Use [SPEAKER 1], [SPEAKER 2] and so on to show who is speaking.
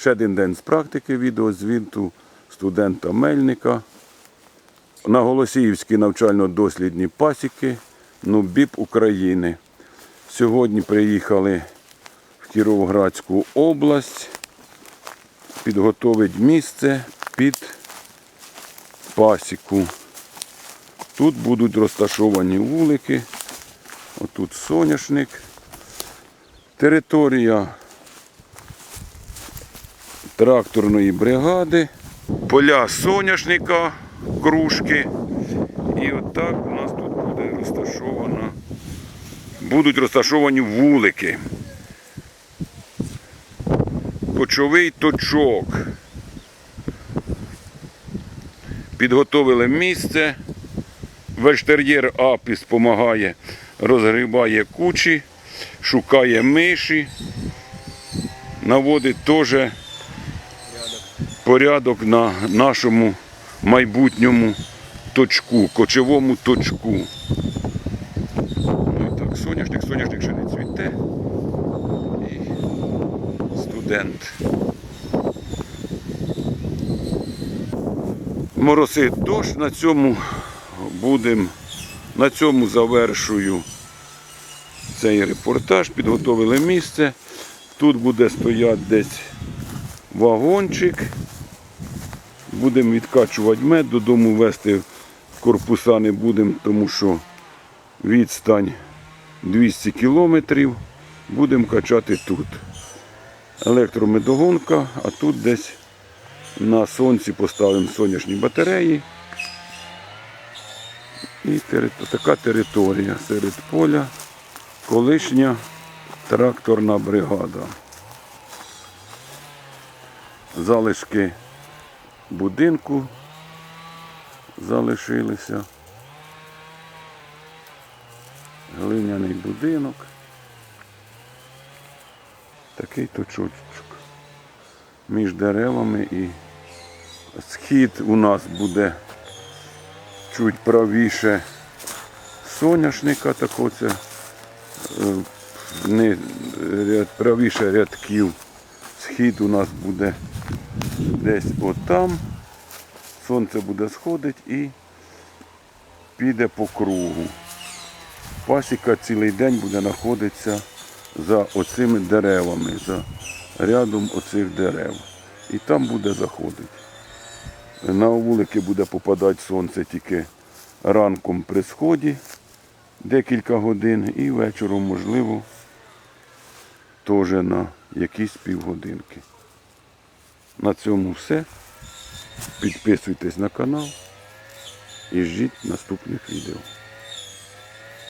[SPEAKER 1] Ще один день з практики відеозвіту студента Мельника. На Голосіївській навчально-дослідні пасіки НУБІП України. Сьогодні приїхали в Кіровоградську область підготовить місце під пасіку. Тут будуть розташовані вулики. Отут соняшник. Територія тракторної бригади. Поля соняшника, кружки. І отак у нас тут буде розташовано. Будуть розташовані вулики. Кочовий точок. Підготовили місце. Вештер'єр Апіс допомагає, розгрібає кучі, шукає миші, наводить теж порядок на нашому майбутньому точку, кочовому точку. Ну і так, соняшник, соняшник ще не цвіте. І студент. Моросить дощ, на цьому будемо, на цьому завершую цей репортаж. Підготовили місце. Тут буде стояти десь вагончик. Будемо відкачувати мед, додому вести корпуса не будемо, тому що відстань 200 кілометрів. Будемо качати тут. Електромедогонка, а тут десь на сонці поставимо сонячні батареї. І така територія серед поля, колишня тракторна бригада. Залишки будинку залишилися. Глиняний будинок. Такий точочок між деревами і схід у нас буде чуть правіше соняшника, так оце е, не, ряд, правіше рядків. Схід у нас буде десь отам. Сонце буде сходити і піде по кругу. Пасіка цілий день буде знаходитися за оцими деревами, за рядом оцих дерев. І там буде заходити. На вулики буде попадати сонце тільки ранком при сході декілька годин і вечором, можливо, теж на якісь півгодинки. На цьому все. Підписуйтесь на канал і ждіть наступних відео.